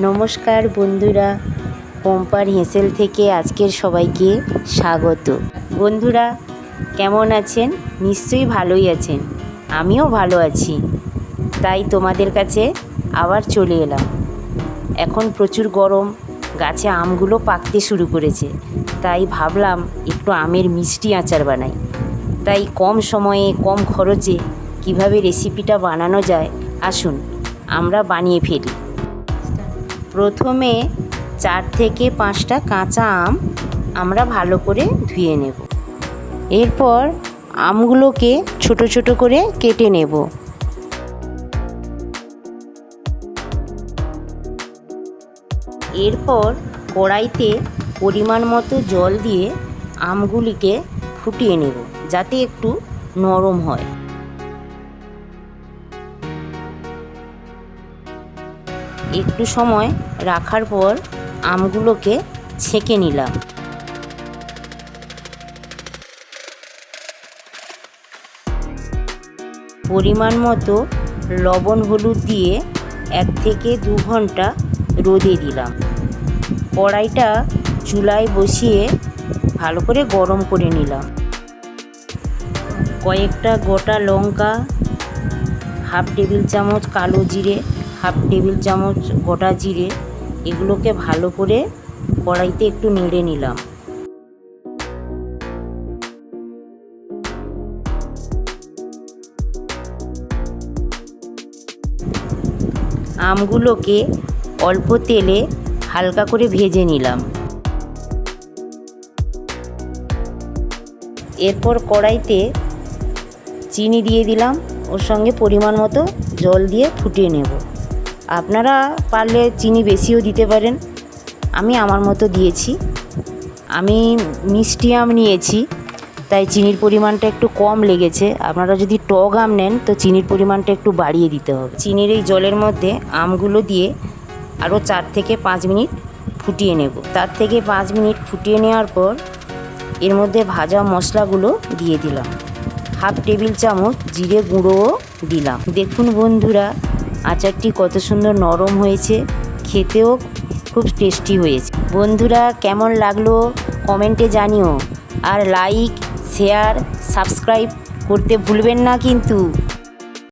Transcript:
নমস্কার বন্ধুরা, পম্পার হেঁসেল থেকে আজকের সবাইকে স্বাগত। বন্ধুরা, কেমন আছেন? নিশ্চয়ই ভালোই আছেন। আমিও ভালো আছি। তাই তোমাদের কাছে আবার চলে এলাম। এখন প্রচুর গরম, গাছে আমগুলো পাকতে শুরু করেছে। তাই ভাবলাম একটু আমের মিষ্টি আচার বানাই। তাই কম সময়ে, কম খরচে কীভাবে রেসিপিটা বানানো যায়, আসুন আমরা বানিয়ে ফেলি। প্রথমে চার থেকে পাঁচটা কাঁচা আম আমরা ভালো করে ধুয়ে নেব। এরপর আমগুলোকে ছোট ছোট করে কেটে নেব। এরপর কড়াইতে পরিমাণ মতো জল দিয়ে আমগুলিকে ফুটিয়ে নেব যাতে একটু নরম হয়। একটু সময় রাখার পর আমগুলোকে ছেঁকে নিলাম। পরিমাণ মতো লবণ হলুদ দিয়ে এক থেকে দু ঘণ্টা রোদে দিলাম। কড়াইটা চুলায় বসিয়ে ভালো করে গরম করে নিলাম। কয়েকটা গোটা লঙ্কা, হাফ টেবিল চামচ কালো জিরে হাফ টেবিল চামচ গোটা জিরে এগুলোকে ভালো করে কড়াইতে একটু নেড়ে নিলাম। আমগুলোকে অল্প তেলে হালকা করে ভেজে নিলাম। এরপর কড়াইতে চিনি দিয়ে দিলাম, ওর সঙ্গে পরিমাণ মতো জল দিয়ে ফুটিয়ে নেব। আপনারা পারলে চিনি বেশিও দিতে পারেন। আমি আমার মতো দিয়েছি। আমি মিষ্টি আম নিয়েছি, তাই চিনির পরিমাণটা একটু কম লেগেছে। আপনারা যদি টক আম নেন, তো চিনির পরিমাণটা একটু বাড়িয়ে দিতে হবে। চিনির এই জলের মধ্যে আমগুলো দিয়ে আরও চার থেকে পাঁচ মিনিট ফুটিয়ে নেব। তার থেকে পাঁচ মিনিট ফুটিয়ে নেওয়ার পর এর মধ্যে ভাজা মশলাগুলো দিয়ে দিলাম। হাফ টেবিল চামচ জিরে গুঁড়োও দিলাম। দেখুন বন্ধুরা আচারটি কত সুন্দর নরম হয়েছে, খেতেও খুব টেস্টি হয়েছে। বন্ধুরা, কেমন লাগল কমেন্টে জানিও। আর লাইক শেয়ার সাবস্ক্রাইব করতে ভুলবেন না কিন্তু।